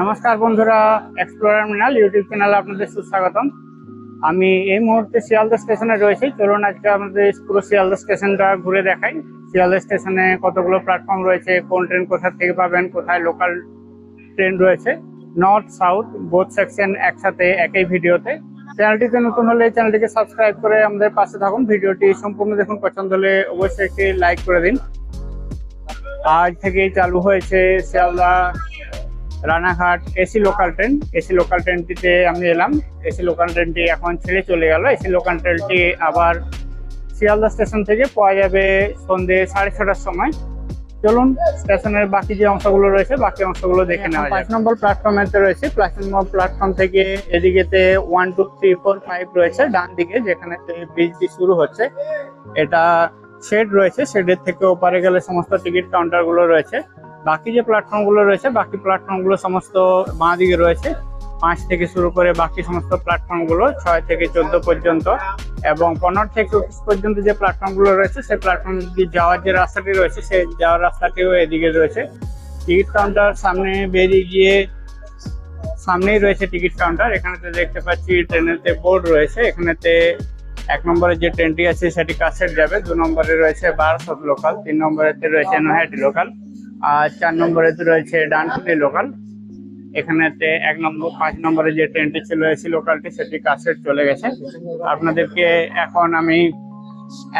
নমস্কার বন্ধুরা এক্সপ্লোরার মিনাল ইউটিউব চ্যানেলে আপনাদের সুস্বাগতম। আমি এই মুহূর্তে শিয়ালদা স্টেশনে রয়েছি। চলুন আজকে আমাদের পুরো শিয়ালদা স্টেশনটা ঘুরে দেখাই। শিয়ালদা স্টেশনে কতগুলো প্ল্যাটফর্ম রয়েছে, কোন ট্রেন কোথা থেকে পাবেন, কোথায় লোকাল ট্রেন রয়েছে নর্থ সাউথ বোথ সেকশন একসাথে একই ভিডিওতে। চ্যানেলটিতে নতুন হলে চ্যানেলটিকে সাবস্ক্রাইব করে আমাদের পাশে থাকুন। ভিডিওটি সম্পূর্ণ দেখুন। পছন্দ হলে অবশ্যই একটি লাইক করে দিন। আজ থেকেই চালু হয়েছে Sealdah Ranaghat AC local train AC local ট্রেনটিতে আমি এলাম। এসি লোকাল ট্রেনটি এখন ছেড়ে চলে গেল। এসি লোকাল ট্রেনটি আবার শিয়ালদা স্টেশন থেকে পাওয়া যাবে সন্ধে সাড়ে ছটার সময়। চলুন, স্টেশনের বাকি যে অংশগুলো রয়েছে, বাকি অংশগুলো দেখে নেওয়া পাঁচ নম্বর প্ল্যাটফর্মেতে রয়েছে। পাঁচ নম্বর প্ল্যাটফর্ম থেকে এদিকেতে one two three four five রয়েছে। ডান দিকে যেখানে ব্রিজটি শুরু হচ্ছে। এটা শেড রয়েছে, শেডের থেকে ওপারে গেলে সমস্ত টিকিট কাউন্টারগুলো রয়েছে। বাকি যে প্ল্যাটফর্মগুলো রয়েছে, বাকি প্ল্যাটফর্মগুলো সমস্ত বাঁ দিকে রয়েছে। পাঁচ থেকে শুরু করে বাকি সমস্ত প্ল্যাটফর্মগুলো ছয় থেকে চোদ্দ পর্যন্ত এবং পনেরো থেকে চব্বিশ পর্যন্ত যে প্ল্যাটফর্মগুলো রয়েছে, সেই প্ল্যাটফর্ম যাওয়ার যে রাস্তাটি রয়েছে, সেই যাওয়ার রাস্তাটিও এদিকে রয়েছে। টিকিট কাউন্টার সামনে বেরিয়ে গিয়ে সামনেই রয়েছে টিকিট কাউন্টার। এখানেতে দেখতে পাচ্ছি ট্রেনেতে বোর্ড রয়েছে, এখানেতে এক নম্বরে যে ট্রেনটি আছে, সেটি কাছের যাবে। দু নম্বরে রয়েছে বারাসত লোকাল তিন নম্বরেতে রয়েছে নৈহাটি লোকাল আর চার নম্বরেতে রয়েছে ডানকুনি লোকাল এখানেতে এক নম্বর, পাঁচ নম্বরে যে ট্রেনটি ছিল, এসি লোকালটি সেটি কাছের চলে গেছে। আপনাদেরকে এখন আমি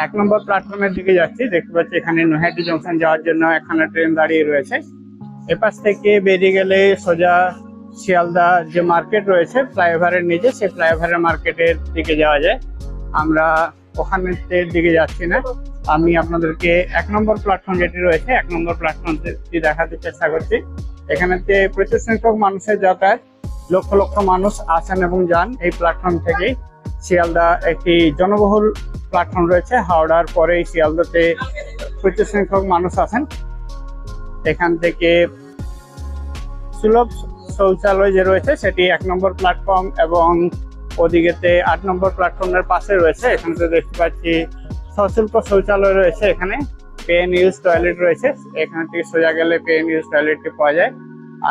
এক নম্বর প্ল্যাটফর্মের দিকে যাচ্ছি। দেখতে পাচ্ছি এখানে নৈহাটি জংশন যাওয়ার জন্য এখানে ট্রেন দাঁড়িয়ে রয়েছে। এপাশ থেকে বেরিয়ে গেলে সোজা শিয়ালদা যে মার্কেট রয়েছে, ফ্লাইওভারের নিচে, সেই ফ্লাইওভারের মার্কেটের দিকে যাওয়া যায়। আমরা ওখানে দিকে যাচ্ছি না। আমি আপনাদেরকে এক নম্বর প্ল্যাটফর্ম যেটি রয়েছে, এক নম্বর প্ল্যাটফর্মটি দেখাতে চেষ্টা করছি। এখানেতে প্রচুর সংখ্যক মানুষের যাতায়াত, লক্ষ লক্ষ মানুষ আসেন এবং যান এই প্ল্যাটফর্ম থেকেই শিয়ালদা একটি জনবহুল প্ল্যাটফর্ম রয়েছে, হাওড়ার পরেই শিয়ালদাতে প্রচুর সংখ্যক মানুষ আসেন। এখান থেকে সুলভ শৌচালয় যে রয়েছে, সেটি এক নম্বর প্ল্যাটফর্ম এবং ওদিকেতে আট নম্বর প্ল্যাটফর্মের পাশে রয়েছে। এখানে তো দেখতে পাচ্ছি সশুল্ক শৌচালয় রয়েছে এখানে। পে এন্ড ইউজ টয়লেট রয়েছে। এখান থেকে সোজা গেলে পে এন্ড ইউজ টয়লেটটি পাওয়া যায়।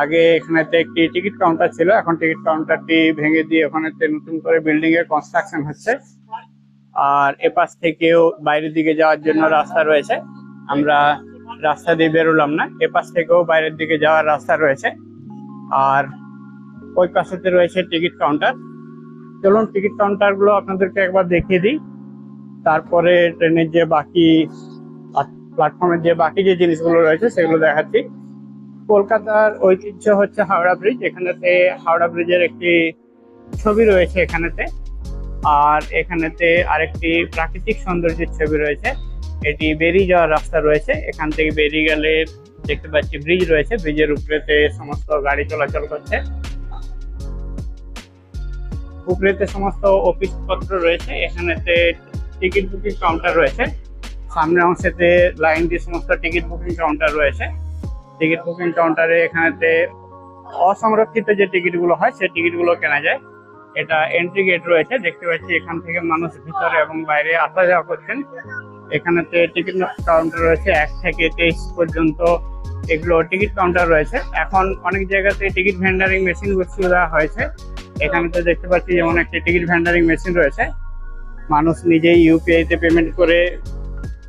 আগে এখানেতে একটি টিকিট কাউন্টার ছিল। এখন টিকিট কাউন্টারটি ভেঙে দিয়ে ওখানেতে নতুন করে বিল্ডিং এর কনস্ট্রাকশন হচ্ছে। আর এপাশ থেকেও বাইরের দিকে যাওয়ার জন্য রাস্তা রয়েছে। আমরা রাস্তা দিয়ে বেরোলাম না। এপাশ থেকেও বাইরের দিকে যাওয়ার রাস্তা রয়েছে। আর ওই পাশেতে রয়েছে টিকিট কাউন্টার। চলুন টিকিট কাউন্টারগুলো আপনাদেরকে একবার দেখিয়ে দিই। তারপরে ট্রেনের যে বাকি প্ল্যাটফর্মের যে বাকি যে জিনিসগুলো রয়েছে, সেগুলো দেখাচ্ছি। কলকাতার ঐতিহ্য হচ্ছে হাওড়া ব্রিজ এখানেতে হাওড়া ব্রিজের একটি ছবি রয়েছে এখানেতে। আর এখানেতে আরেকটি প্রাকৃতিক সৌন্দর্যের ছবি রয়েছে। এটি বেরিয়ে যাওয়ার রাস্তা রয়েছে। এখান থেকে বেরিয়ে গেলে দেখতে পাচ্ছি ব্রিজ রয়েছে। ব্রিজের উপরেতে সমস্ত গাড়ি চলাচল করছে। উপরেতে সমস্ত অফিস পত্র রয়েছে, এখানেতে টিকিট বুকিং কাউন্টার রয়েছে। সামনে অংশেতে লাইন দিয়ে সমস্ত টিকিট বুকিং কাউন্টার রয়েছে। টিকিট বুকিং কাউন্টারে এখানেতে অসংরক্ষিত যে টিকিটগুলো হয়, সেই টিকিটগুলো কেনা যায়। এটা এন্ট্রি গেট রয়েছে, দেখতে পাচ্ছি এখান থেকে মানুষ ভিতরে এবং বাইরে আসা যাওয়া করছেন। এখানেতে টিকিট কাউন্টার রয়েছে, এক থেকে তেইশ পর্যন্ত এগুলো টিকিট কাউন্টার রয়েছে। এখন অনেক জায়গাতে টিকিট ভেন্ডারিং মেশিন বসিয়ে দেওয়া হয়েছে। এখানে তো দেখতে পাচ্ছি যেমন একটি টিকিট ভেন্ডারিং মেশিন রয়েছে। মানুষ নিজেই ইউপিআই তে পেমেন্ট করে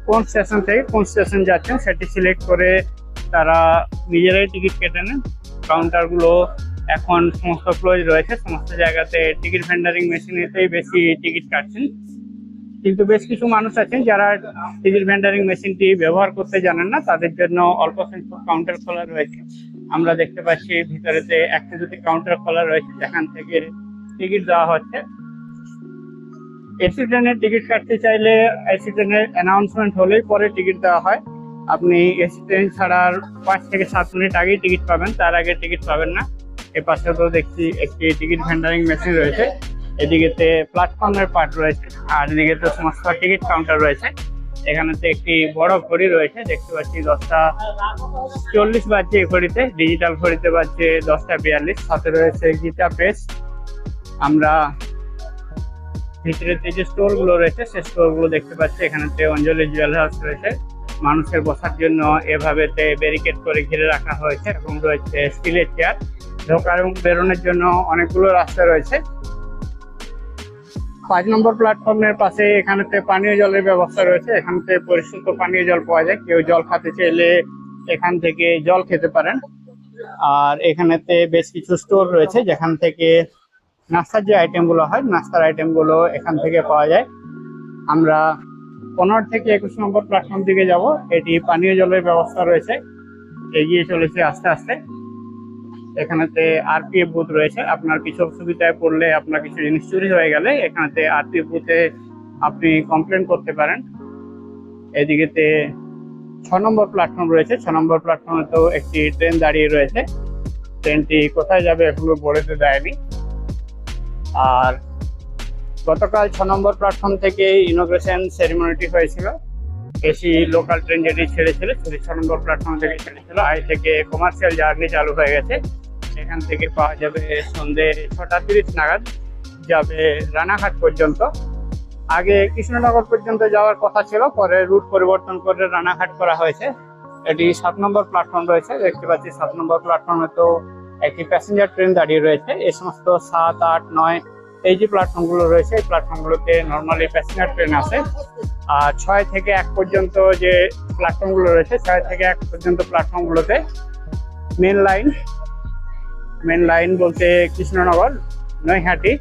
কোন স্টেশন থেকে কোন স্টেশন যাচ্ছেন সেটি সিলেক্ট করে তারা নিজেরাই টিকিট কেটে নেন। কাউন্টারগুলো এখন সমস্ত ক্লোজ রয়েছে, সমস্ত জায়গাতে টিকিট ভেন্ডারিং মেশিনেতেই বেশি টিকিট কাটছেন। কিন্তু বেশ কিছু মানুষ আছেন যারা টিকিট ভেন্ডারিং মেশিনটি ব্যবহার করতে জানেন না, তাদের জন্য অল্প সংখ্যক কাউন্টার খোলা রয়েছে। আমরা দেখতে পাচ্ছি ভিতরেতে একটা দুটি কাউন্টার খোলা রয়েছে যেখান থেকে টিকিট দেওয়া হচ্ছে। এসি ট্রেনের টিকিট কাটতে চাইলে এসি ট্রেনের অ্যানাউন্সমেন্ট হলেই পরে টিকিট দেওয়া হয়। আপনি এসি ট্রেন ছাড়ার পাঁচ থেকে সাত মিনিট আগেই টিকিট পাবেন, তার আগে টিকিট পাবেন না। এ পাশে তো দেখছি একটি টিকিট ভেন্ডারিং মেশিন রয়েছে। এদিকেতে প্ল্যাটফর্মের পার্ট রয়েছে, আর এদিকে তো সমস্ত টিকিট কাউন্টার রয়েছে। এখানেতে একটি বড় ঘড়ি রয়েছে, দেখতে পাচ্ছি দশটা চল্লিশ বাজছে এই ঘড়িতে ডিজিটাল ঘড়িতে বাজছে দশটা বিয়াল্লিশ। সাথে রয়েছে গীতা প্রেস আমরা ভিতরে যে স্টোরগুলো রয়েছে সেই স্টোরগুলো দেখতে পাচ্ছি। এখানেতে অঞ্জলি জুয়েল হাউস রয়েছে। মানুষের বসার জন্য এভাবে ব্যারিকেড করে ঘিরে রাখা হয়েছে। এবং রয়েছে স্টিলের চেয়ার ঢোকার এবং বেরোনোর জন্য অনেকগুলো রাস্তা রয়েছে। পাঁচ নম্বর প্ল্যাটফর্মের পাশে এখানেতে পানীয় জলের ব্যবস্থা রয়েছে। এখানতে পরিশুদ্ধ পানীয় জল পাওয়া যায়। কেউ জল খেতে চাইলে এখান থেকে জল খেতে পারেন। আর এখানেতে বেশ কিছু স্টোর রয়েছে, যেখান থেকে নাস্তার যে আইটেমগুলো হয়, নাস্তার আইটেমগুলো এখান থেকে পাওয়া যায়। আমরা পনেরো থেকে একুশ নম্বর প্ল্যাটফর্ম দিকে যাব। এটি পানীয় জলের ব্যবস্থা রয়েছে। এগিয়ে চলেছে আস্তে আস্তে। এখানেতে আরপিএফ বুথ রয়েছে। আপনার কিছু অসুবিধায় পড়লে আপনার কিছু জিনিস চুরি হয়ে গেলে এখানেতে আরপিএফ বুথে আপনি কমপ্লেন করতে পারেন। এদিকেতে ছ নম্বর প্ল্যাটফর্ম রয়েছে। ছ নম্বর প্ল্যাটফর্মে তো একটি ট্রেন দাঁড়িয়ে রয়েছে। ট্রেনটি কোথায় যাবে এখনও বলেতে দেয়নি। আর গতকাল ছ নম্বর প্ল্যাটফর্ম থেকে ইনোগ্রেশন সেরিমনিটি হয়েছিল। এসি লোকাল ট্রেন যেটি ছেড়েছিল, সেটি ছ নম্বর প্ল্যাটফর্ম থেকে ছেড়েছিল। আই থেকে কমার্শিয়াল জার্নি চালু হয়ে গেছে। সেখান থেকে পাওয়া যাবে সন্ধে ছটা তিরিশ নাগাদ যাবে রানাঘাট পর্যন্ত। আগে কৃষ্ণনগর পর্যন্ত যাওয়ার কথা ছিল, পরে রুট পরিবর্তন করে রানাঘাট করা হয়েছে। এটি সাত নম্বর প্ল্যাটফর্ম রয়েছে, দেখতে পাচ্ছি সাত নম্বর প্ল্যাটফর্মে তো একটি প্যাসেঞ্জার ট্রেন দাঁড়িয়ে রয়েছে। এই সমস্ত সাত, আট, নয়, এই যে প্ল্যাটফর্মগুলো রয়েছে, এই প্ল্যাটফর্মগুলোতে নর্মালি প্যাসেঞ্জার ট্রেন আছে আর ছয় থেকে এক পর্যন্ত যে প্ল্যাটফর্মগুলো রয়েছে, ছয় থেকে এক পর্যন্ত প্ল্যাটফর্মগুলোতে মেন লাইন মেন লাইন বলতে কৃষ্ণনগর, নৈহাটি,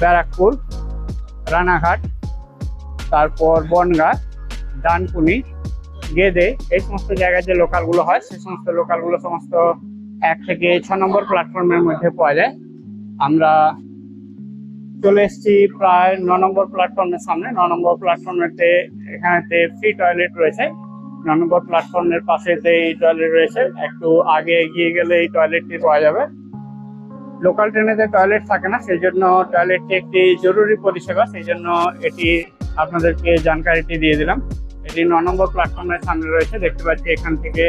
ব্যারাকপুর, রানাঘাট, তারপর বনগাঁ, ডানকুনি, গেদে, এই সমস্ত জায়গায় যে লোকালগুলো হয়, সেই সমস্ত লোকালগুলো সমস্ত এক থেকে ছ নম্বর প্ল্যাটফর্মের মধ্যে পাওয়া যায়। আমরা চলে এসেছি প্রায় ন নম্বর প্ল্যাটফর্মের সামনে। ন নম্বর প্ল্যাটফর্মেতে এখানেতে ফ্রি টয়লেট রয়েছে। ন নম্বর প্ল্যাটফর্মের পাশেতে এই টয়লেট রয়েছে, একটু আগে এগিয়ে গেলে এই টয়লেটটি পাওয়া যাবে। লোকাল ট্রেনেতে টয়লেট থাকে না, সেই জন্য টয়লেটটি একটি জরুরি পরিষেবা, সেই জন্য এটি আপনাদেরকে জানকারিটি দিয়ে দিলাম। এটি ন নম্বর প্ল্যাটফর্মের সামনে রয়েছে, দেখতে পাচ্ছি এখান থেকে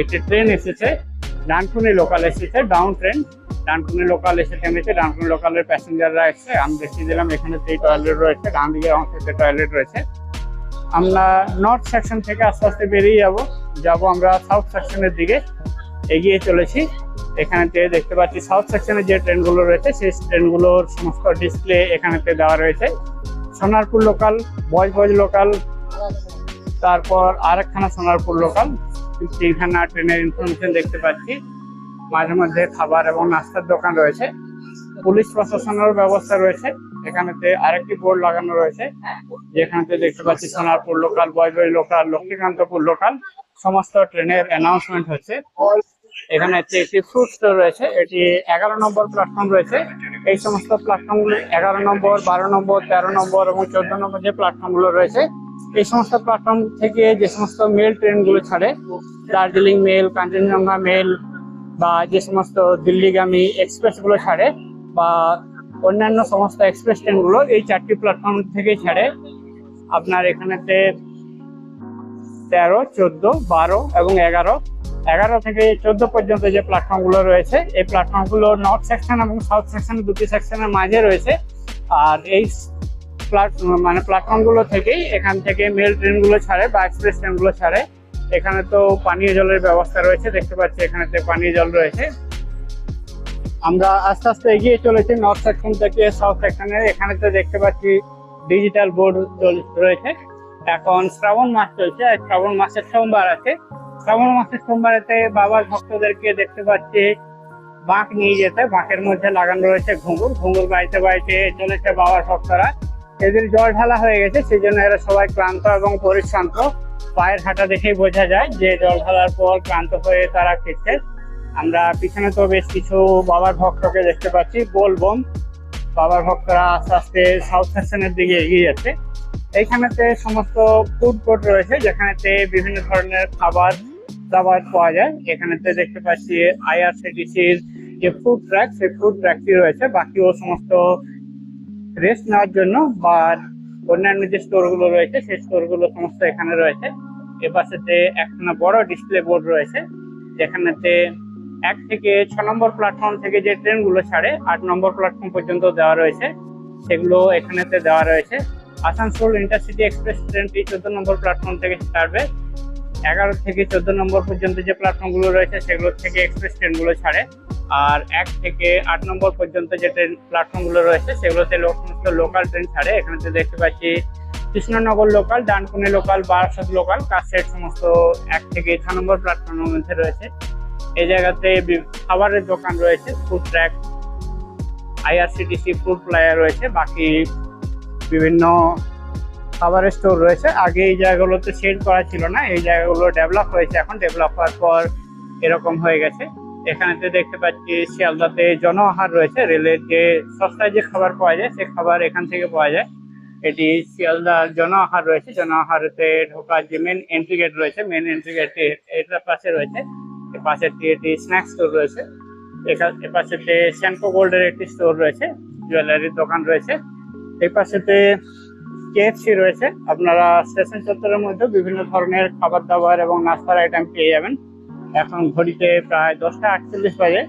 একটি ট্রেন এসেছে, ডানকুনি লোকাল এসেছে ডাউন ট্রেন ডানকুনি লোকাল এসে থেমেছে, ডানকুনি লোকালের প্যাসেঞ্জাররা এসছে আমি দেখিয়ে দিলাম, এখানে সেই টয়লেট রয়েছে ডান দিকে অংশতে টয়লেট রয়েছে। আমরা নর্থ সেকশন থেকে আস্তে আস্তে বেরিয়ে যাব। যাব আমরা সাউথ সেকশনের দিকে। এগিয়ে চলেছি। এখানেতে দেখতে পাচ্ছি সাউথ সেকশনে যে ট্রেনগুলো রয়েছে, সেই ট্রেনগুলোর সমস্ত ডিসপ্লে এখানেতে দেওয়া রয়েছে। সোনারপুর লোকাল বজ বজ লোকাল তারপর আরেকখানা সোনারপুর লোকাল তিনখানা ট্রেনের ইনফরমেশন দেখতে পাচ্ছি। মাঝে মধ্যে খাবার এবং নাস্তার দোকান রয়েছে। পুলিশ প্রশাসনের ব্যবস্থা রয়েছে। এখানেতে আরেকটি বোর্ড লাগানো রয়েছে। যেখানেতে দেখতে পাচ্ছি সোনারপুর লোকাল বয়বই লোকাল, লক্ষ্মীকান্তপুর লোকাল, সমস্ত ট্রেনের অ্যানাউন্সমেন্ট হচ্ছে। এখানে হচ্ছে একটি ফ্রুট স্টোর রয়েছে। এটি এগারো নম্বর প্ল্যাটফর্ম রয়েছে। এই সমস্ত প্ল্যাটফর্মগুলো এগারো নম্বর, বারো নম্বর, তেরো নম্বর এবং চোদ্দ নম্বর যে প্ল্যাটফর্মগুলো রয়েছে, এই সমস্ত প্ল্যাটফর্ম থেকে যে সমস্ত মেল ট্রেনগুলো ছাড়ে, দার্জিলিং মেল কাঞ্চনজঙ্ঘা মেল বা যে সমস্ত দিল্লিগামী এক্সপ্রেসগুলো ছাড়ে বা অন্যান্য সমস্ত এক্সপ্রেস ট্রেনগুলো এই চারটি প্ল্যাটফর্ম থেকেই ছাড়ে। আপনার এখানেতে তেরো, চোদ্দ, বারো এবং এগারো। এগারো থেকে চোদ্দ পর্যন্ত যে প্ল্যাটফর্মগুলো রয়েছে, এই প্ল্যাটফর্মগুলো নর্থ সেকশন এবং সাউথ সেকশন দুটি সেকশনের মাঝে রয়েছে। আর এই প্ল্যাট মানে প্ল্যাটফর্মগুলো থেকেই এখান থেকে মেল ট্রেনগুলো ছাড়ে বা এক্সপ্রেস ট্রেনগুলো ছাড়ে। এখানে তো পানীয় জলের ব্যবস্থা রয়েছে, দেখতে পাচ্ছি এখানেতে পানীয় জল রয়েছে। আমরা আস্তে আস্তে এগিয়ে চলেছি নর্থ সেকশন থেকে সাউথ সেকশনে এখানে তো দেখতে পাচ্ছি ডিজিটাল বোর্ড রয়েছে। এখন শ্রাবণ মাস চলছে শ্রাবণ মাসের সোমবার আছে। শ্রাবণ মাসের সোমবারেতে বাবার ভক্তদেরকে দেখতে পাচ্ছি, বাঁক নিয়ে যেতে। বাঁকের মধ্যে লাগানো রয়েছে ঘুঙুর। ঘুঙুর বাড়িতে বাড়িতে চলেছে বাবার ভক্তরা। এদের জল ঢালা হয়ে গেছে সেই জন্য এরা সবাই ক্লান্ত এবং পরিশ্রান্ত। পায়ের হাঁটা দেখেই বোঝা যায় যে জল ঢালার পর ক্লান্ত হয়ে তারা ফিরছে আমরা পিছনে তো বেশ কিছু বাবার ভক্তকে দেখতে পাচ্ছি বলবম বাবার ভক্তরা আস্তে আস্তে সাউথ সেকশনের দিকে এগিয়ে যাচ্ছে। এইখানেতে সমস্ত ফুড কোর্ট রয়েছে, যেখানেতে বিভিন্ন ধরনের খাবার দাবার পাওয়া যায়। এখানেতে দেখতে পাচ্ছি আইআরসিটিসির যে ফুড ট্র্যাক সেই ফুড ট্র্যাকটি রয়েছে। বাকিও সমস্ত রেস্ট নেওয়ার জন্য বা অন্যান্য যে স্টোরগুলো রয়েছে, সেই স্টোরগুলো সমস্ত এখানে রয়েছে। এ পাশেতে একখানা বড় ডিসপ্লে বোর্ড রয়েছে। যেখানেতে এক থেকে ছ নম্বর প্ল্যাটফর্ম থেকে যে ট্রেনগুলো ছাড়ে, আট নম্বর প্ল্যাটফর্ম পর্যন্ত দেওয়া রয়েছে। সেগুলো এখানেতে দেওয়া রয়েছে। আসানসোল ইন্টারসিটি এক্সপ্রেস ট্রেনটি চোদ্দ নম্বর প্ল্যাটফর্ম থেকে ছাড়বে। এগারো থেকে চোদ্দ নম্বর পর্যন্ত যে প্ল্যাটফর্মগুলো রয়েছে, সেগুলো থেকে এক্সপ্রেস ট্রেনগুলো ছাড়ে। আর এক থেকে আট নম্বর পর্যন্ত যে ট্রেন প্ল্যাটফর্মগুলো রয়েছে, সেগুলোতে সমস্ত লোকাল ট্রেন ছাড়ে। এখানে তো দেখতে পাচ্ছি Krishnanagar local Dankuni local Barasat local কাছের সমস্ত এক থেকে ছ নম্বর প্ল্যাটফর্মের মধ্যে রয়েছে। এই জায়গাতে খাবারের দোকান রয়েছে ফুড ট্র্যাক আইআরসিটিসি ফুড প্লায়ার রয়েছে, বাকি বিভিন্ন খাবারের স্টোর রয়েছে। আগে এই জায়গাগুলোতে সেল করা ছিল না, এই জায়গাগুলো ডেভেলপ হয়েছে এখন। ডেভেলপ হওয়ার পর এরকম হয়ে গেছে। এখানেতে দেখতে পাচ্ছি শিয়ালদাতে জন আহার রয়েছে। রেলের যে সস্তায় যে খাবার পাওয়া যায়, সে খাবার এখান থেকে পাওয়া যায়। এটি শিয়ালদা জন আহার রয়েছে। জন আহারেতে ঢোকার যে মেন এন্ট্রি গেট রয়েছে মেন এন্ট্রি গেটে এটার পাশে রয়েছে। এর পাশেটি এটি স্ন্যাক্স স্টোর রয়েছে। এখা- এ পাশেতে শ্যাম্পো গোল্ডের একটি স্টোর রয়েছে জুয়েলারির দোকান রয়েছে। এই পাশেতে কেএফসি রয়েছে। আপনারা স্টেশন চত্বরের মধ্যে বিভিন্ন ধরনের খাবার দাবার এবং নাস্তার আইটেম পেয়ে যাবেন। এখন ঘড়িতে প্রায় দশটা আটচল্লিশ বাজে।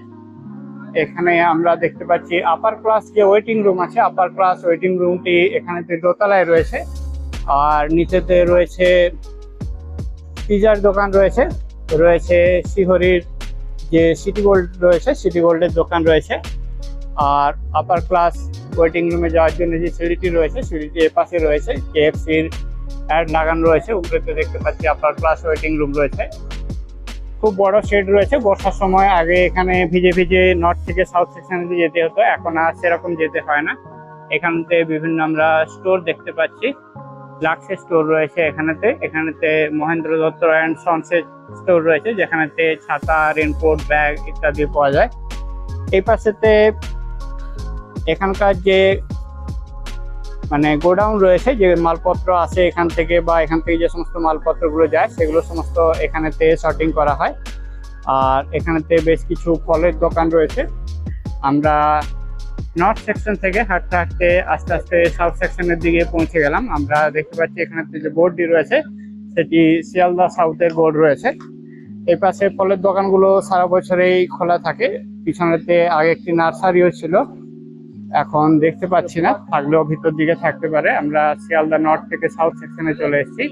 এখানে আমরা দেখতে পাচ্ছি আপার ক্লাস যে ওয়েটিং রুম আছে আপার ক্লাস ওয়েটিং রুমটি এখানেতে দোতলায় রয়েছে। আর নিচেতে রয়েছে পিজার দোকান রয়েছে। রয়েছে শিহরির যে সিটি গোল্ড রয়েছে সিটি গোল্ডের দোকান রয়েছে। আর আপার ক্লাস ওয়েটিং রুমে যাওয়ার জন্য যে সিঁড়িটি রয়েছে, সিঁড়িটি এপাশে রয়েছে কেএফসির অ্যাড লাগানো রয়েছে উপরেতে দেখতে পাচ্ছি আপার ক্লাস ওয়েটিং রুম রয়েছে। খুব বড় শেড রয়েছে, বর্ষার সময় আগে এখানে ভিজে ভিজে নর্থ থেকে সাউথ সেকশনে যেতে হতো, এখন আর সেরকম যেতে হয় না। এখানতে বিভিন্ন আমরা স্টোর দেখতে পাচ্ছি। লাক্সের স্টোর রয়েছে এখানেতে এখানেতে মহেন্দ্র দত্ত অ্যান্ড সনসের স্টোর রয়েছে, যেখানেতে ছাতা রেনকোট ব্যাগ ইত্যাদি পাওয়া যায়। এই পাশেতে এখানকার যে মানে গোডাউন রয়েছে, যে মালপত্র আসে এখান থেকে বা এখান থেকে যে সমস্ত মালপত্রগুলো যায়, সেগুলো সমস্ত এখানেতে শর্টিং করা হয়। আর এখানেতে বেশ কিছু ফলের দোকান রয়েছে। আমরা নর্থ সেকশন থেকে হাঁটতে হাঁটতে আস্তে আস্তে সাউথ সেকশনের দিকে পৌঁছে গেলাম। আমরা দেখতে পাচ্ছি এখানেতে যে বোর্ডটি রয়েছে সেটি শিয়ালদা সাউথের বোর্ড রয়েছে। এই পাশে ফলের দোকানগুলো সারা বছরেই খোলা থাকে। পিছনেতে আগে একটি নার্সারিও ছিল। এখন দেখতে পাচ্ছি না, থাকলেও ভিতর দিকে থাকতে পারে। আমরা শিয়ালদা নর্থ থেকে সাউথ সেকশনে চলে এসেছি।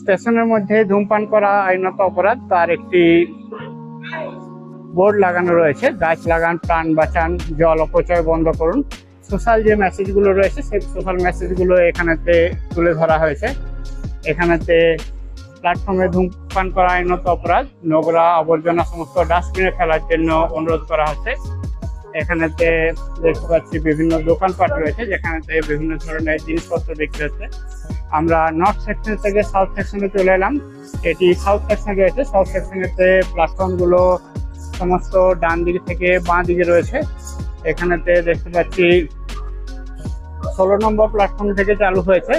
স্টেশনের মধ্যে ধূমপান করা আইনত অপরাধ, তার একটি বোর্ড লাগানো রয়েছে। গাছ লাগান, প্রাণ বাঁচান, জল অপচয় বন্ধ করুন। সোশ্যাল যে মেসেজগুলো রয়েছে, সেই সোশ্যাল মেসেজগুলো এখানেতে তুলে ধরা হয়েছে। এখানেতে প্ল্যাটফর্মে ধূমপান করা আইনত অপরাধ, নোংরা আবর্জনা সমস্ত ডাস্টবিনে ফেলার জন্য অনুরোধ করা হচ্ছে। এখানেতে দেখতে পাচ্ছি বিভিন্ন দোকানপাট রয়েছে, যেখানেতে বিভিন্ন ধরনের জিনিসপত্র বিক্রি হচ্ছে। আমরা নর্থ সেকশন থেকে সাউথ সেকশনে চলে এলাম। এটি সাউথ সেকশন রয়েছে। সাউথ সেকশনেতে প্ল্যাটফর্মগুলো সমস্ত ডান দিকে থেকে বাঁ দিকে রয়েছে। এখানেতে দেখতে পাচ্ছি ষোলো নম্বর প্ল্যাটফর্ম থেকে চালু হয়েছে।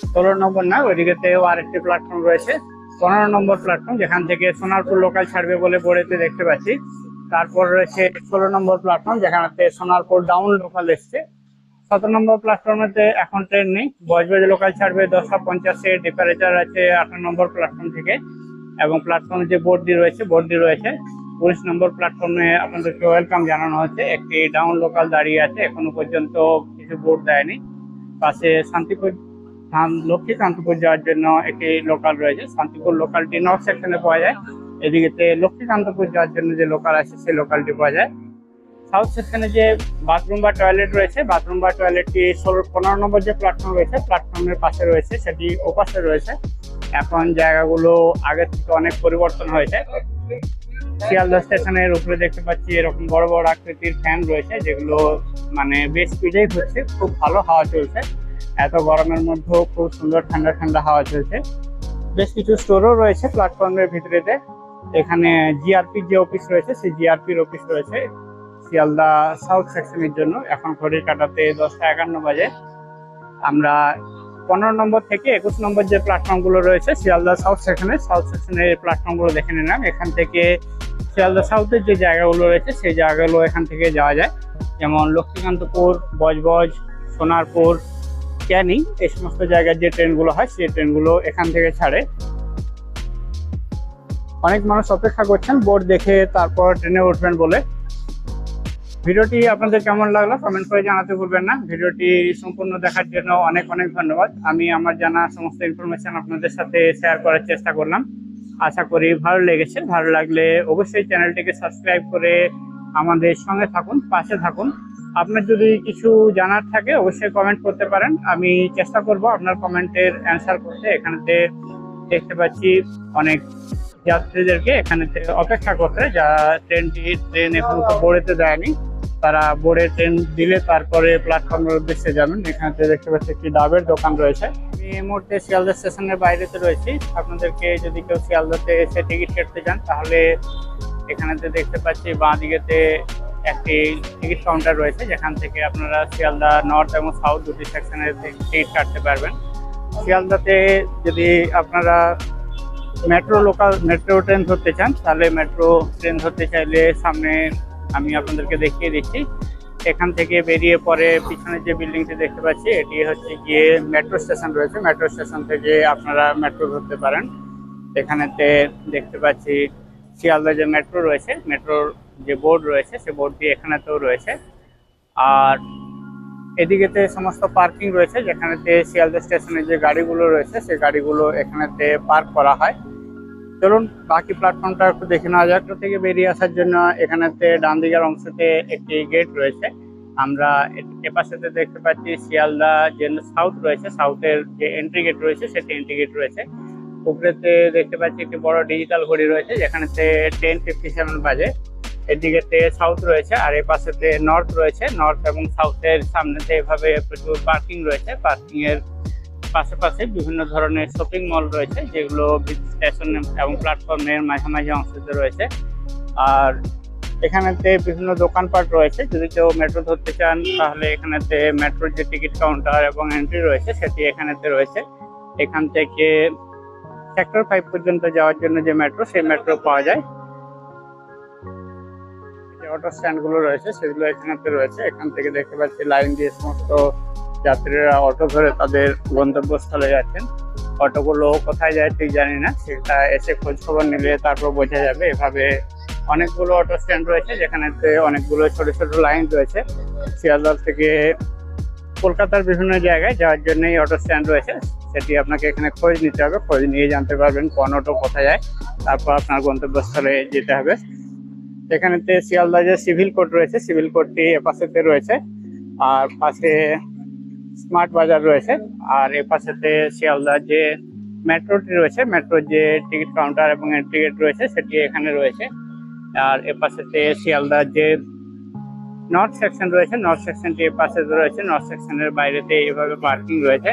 ষোলো নম্বর না ওইদিকেতেও আরেকটি প্ল্যাটফর্ম রয়েছে। পনেরো নম্বর প্ল্যাটফর্ম যেখান থেকে সোনারপুর লোকাল ছাড়বে বলে বোর্ডেতে দেখতে পাচ্ছি। তারপর রয়েছে ষোলো নম্বর প্ল্যাটফর্ম যেখানে সোনারপুর ডাউন লোকাল এসছে। সতেরো নম্বর প্ল্যাটফর্মেতে এখন ট্রেন নেই। বজবজ লোকাল ছাড়বে, দশটা পঞ্চাশে ডিপারেচার আছে আঠারো নম্বর প্ল্যাটফর্ম থেকে। এবং প্ল্যাটফর্মে যে বোর্ডটি রয়েছে বোর্ডটি রয়েছে। উনিশ নম্বর প্ল্যাটফর্মে আপনাদেরকে ওয়েলকাম জানানো হচ্ছে। একটি ডাউন লোকাল দাঁড়িয়ে আছে, এখনও পর্যন্ত কিছু বোর্ড দেয়নি। পাশে শান্তিপুর লক্ষ্মী কান্তপুর যাওয়ার জন্য একটি লোকাল রয়েছে। শান্তিপুর লোকালটি নর্থ সেকশনে পাওয়া যায়। এদিকেতে লক্ষ্মীকান্তপুর যাওয়ার জন্য যে লোকাল আছে, সেই লোকালটি পাওয়া যায়। সাউথ সেকশনে যে বাথরুম বা টয়লেট রয়েছে বাথরুম বা টয়লেটটি ষোলো, পনেরো নম্বর যে প্ল্যাটফর্ম রয়েছে প্ল্যাটফর্মের পাশে রয়েছে, সেটি ওপাশে রয়েছে। এখন জায়গাগুলো আগের থেকে অনেক পরিবর্তন হয়েছে। শিয়ালদা স্টেশনের উপরে দেখতে পাচ্ছি এরকম বড় বড় আকৃতির ফ্যান রয়েছে, যেগুলো মানে বেশ স্পিডেই হচ্ছে, খুব ভালো হাওয়া চলছে। এত গরমের মধ্যেও খুব সুন্দর ঠান্ডা ঠান্ডা হাওয়া চলছে। বেশ কিছু স্টোরও রয়েছে প্ল্যাটফর্মের ভিতরেতে এখানে জিআরপির যে অফিস রয়েছে, সেই জিআরপির অফিস রয়েছে শিয়ালদা সাউথ সেকশনের জন্য। এখন ঘড়ির কাটাতে দশটা একান্ন বাজে। আমরা পনেরো নম্বর থেকে একুশ নম্বর যে প্ল্যাটফর্মগুলো রয়েছে, শিয়ালদা সাউথ সেকশনে সাউথ সেকশনের প্ল্যাটফর্মগুলো দেখে নিলাম। এখান থেকে শিয়ালদা সাউথের যে জায়গাগুলো রয়েছে, সেই জায়গাগুলো এখান থেকে যাওয়া যায়। যেমন লক্ষ্মীকান্তপুর, বজবজ, সোনারপুর ক্যানিং এই সমস্ত জায়গার যে ট্রেনগুলো হয়, সেই ট্রেনগুলো এখান থেকে ছাড়ে। অনেক মানুষ অপেক্ষা করছেন বোর্ড দেখে তারপর ট্রেনে উঠবেন বলে। ভিডিওটি আপনাদের কেমন লাগল কমেন্ট করে জানাতে ভুলবেন না। ভিডিওটি সম্পূর্ণ দেখার জন্য অনেক অনেক ধন্যবাদ। আমি আমার জানা সমস্ত ইনফরমেশন আপনাদের সাথে শেয়ার করার চেষ্টা করলাম। আশা করি ভালো লেগেছে। ভালো লাগলে অবশ্যই চ্যানেলটিকে সাবস্ক্রাইব করে আমাদের সঙ্গে থাকুন, পাশে থাকুন। আপনার যদি কিছু জানার থাকে, অবশ্যই কমেন্ট করতে পারেন। আমি চেষ্টা করব আপনার কমেন্টের অ্যান্সার করতে। এখানেতে দেখতে পাচ্ছি অনেক যাত্রীদেরকে এখানে থেকে অপেক্ষা করতে। যা ট্রেনটি, ট্রেন এখন তো বোর্ডেতে দেয়নি তারা বোর্ডে ট্রেন দিলে তারপরে প্ল্যাটফর্মের উদ্দেশ্যে যাবেন। এখানে দেখতে পাচ্ছি একটি ডাবের দোকান রয়েছে। আমি এই মুহূর্তে শিয়ালদা স্টেশনের বাইরেতে রয়েছি। আপনাদেরকে যদি কেউ শিয়ালদাতে এসে টিকিট কাটতে চান, তাহলে এখানেতে দেখতে পাচ্ছি বাঁ দিকেতে একটি টিকিট কাউন্টার রয়েছে, যেখান থেকে আপনারা শিয়ালদা নর্থ এবং সাউথ দুটি সেকশনের টিকিট কাটতে পারবেন। শিয়ালদাতে যদি আপনারা মেট্রো লোকাল মেট্রো ট্রেন ধরতে চান, তাহলে মেট্রো ট্রেন ধরতে চাইলে সামনে আমি আপনাদেরকে দেখিয়ে দিচ্ছি। এখান থেকে বেরিয়ে পরে পিছনে যে বিল্ডিংটি দেখতে পাচ্ছি, এটি হচ্ছে গিয়ে মেট্রো স্টেশন রয়েছে। মেট্রো স্টেশন থেকে আপনারা মেট্রো ধরতে পারেন। এখানেতে দেখতে পাচ্ছি শিয়ালদা যে মেট্রো রয়েছে মেট্রোর যে বোর্ড রয়েছে, সে বোর্ডটি এখানেতেও রয়েছে। আর এদিকেতে সমস্ত পার্কিং রয়েছে, যেখানেতে শিয়ালদা স্টেশনে যে গাড়িগুলো রয়েছে সেই গাড়িগুলো এখানেতে পার্ক করা হয়। চলুন, বাকি প্ল্যাটফর্মটা একটু দেখে নেওয়া যাক। থেকে বেরিয়ে আসার জন্য এখানেতে ডান দিকের অংশতে একটি গেট রয়েছে। আমরা এপাশেতে দেখতে পাচ্ছি শিয়ালদা যে সাউথ রয়েছে সাউথের যে এন্ট্রি গেট রয়েছে, সেটি এন্ট্রি গেট রয়েছে। উপরেতে দেখতে পাচ্ছি একটি বড় ডিজিটাল ঘড়ি রয়েছে যেখানেতে টেন ফিফটি সেভেন বাজে। এদিকেতে সাউথ রয়েছে আর এই পাশেতে নর্থ রয়েছে। নর্থ এবং সাউথের সামনেতে এভাবে প্রচুর পার্কিং রয়েছে। পার্কিং এর পাশাপাশি বিভিন্ন ধরনের শপিং মল রয়েছে, যেগুলো স্টেশন এবং প্ল্যাটফর্মের মাঝামাঝি অংশতে রয়েছে। আর এখানেতে বিভিন্ন দোকানপাট রয়েছে। যদি কেউ মেট্রো ধরতে চান, তাহলে এখানেতে মেট্রোর যে টিকিট কাউন্টার এবং এন্ট্রি রয়েছে, সেটি এখানেতে রয়েছে। এখান থেকে সেক্টর ফাইভ পর্যন্ত যাওয়ার জন্য যে মেট্রো সেই মেট্রো পাওয়া যায়। যে অটো স্ট্যান্ডগুলো রয়েছে, সেগুলো এখানেতে রয়েছে। এখান থেকে দেখতে পাচ্ছি লাইন দিয়ে সমস্ত যাত্রীরা অটো ধরে তাদের গন্তব্যস্থলে যাচ্ছেন। অটোগুলো কোথায় যায় ঠিক জানি না, সেটা এসে খোঁজ খবর নিলে তারপর বোঝা যাবে। এভাবে অনেকগুলো অটো স্ট্যান্ড রয়েছে, যেখানেতে অনেকগুলো ছোট ছোট লাইন রয়েছে। শিয়ালদহ থেকে কলকাতার বিভিন্ন জায়গায় যাওয়ার জন্য এই অটো স্ট্যান্ড রয়েছে। সেটি আপনাকে এখানে খোঁজ নিতে হবে। খোঁজ নিয়ে জানতে পারবেন কোন অটো কোথায় যায়। তারপর আপনার গন্তব্যস্থলে যেতে হবে। এখানেতে শিয়ালদা যে সিভিল কোর্ট রয়েছে, সিভিল কোর্টটি এপাশেতে রয়েছে। আর পাশে স্মার্ট বাজার রয়েছে। আর এ পাশেতে শিয়ালদা যে মেট্রোটি রয়েছে মেট্রোর যে টিকিট কাউন্টার এবং গেট রয়েছে, সেটি এখানে রয়েছে। আর এ পাশেতে শিয়ালদার যে নর্থ সেকশন রয়েছে নর্থ সেকশনটি পাশে রয়েছে নর্থ সেকশনের বাইরেতে এইভাবে পার্কিং রয়েছে।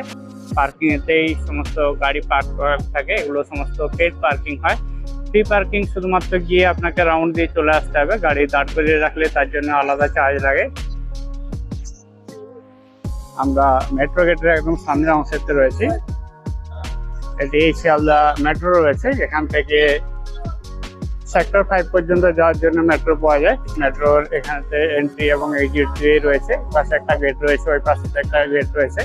পার্কিং এতেই সমস্ত গাড়ি পার্ক করা থাকে, এগুলো সমস্ত পেড পার্কিং হয়। ফ্রি পার্কিং শুধুমাত্র গিয়ে আপনাকে রাউন্ড দিয়ে চলে আসতে হবে, গাড়ি দাঁড় করিয়ে রাখলে তার জন্য আলাদা চার্জ লাগে। আমরা মেট্রো গেটের একদম সামনের অংশতে রয়েছি। এটি শিয়ালদা মেট্রো রয়েছে যেখান থেকে সেক্টর ফাইভ পর্যন্ত যাওয়ার জন্য মেট্রো পাওয়া যায়। মেট্রোর এখানেতে এন্ট্রি এবং এক্সিট রয়েছে। পাশে একটা গেট রয়েছে, ওই পাশে একটা গেট রয়েছে।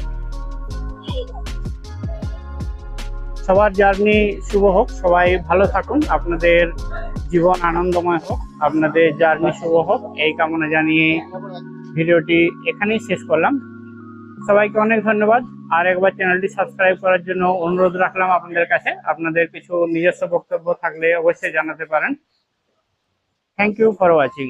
সবার জার্নি শুভ হোক, সবাই ভালো থাকুন। আপনাদের জীবন আনন্দময় হোক, আপনাদের জার্নি শুভ হোক। এই কামনা জানিয়ে ভিডিওটি এখানেই শেষ করলাম। সবাইকে অনেক ধন্যবাদ। আর একবার চ্যানেলটি সাবস্ক্রাইব করার জন্য অনুরোধ রাখলাম আপনাদের কাছে। আপনাদের কিছু নিজস্ব বক্তব্য থাকলে অবশ্যই জানাতে পারেন। Thank you for watching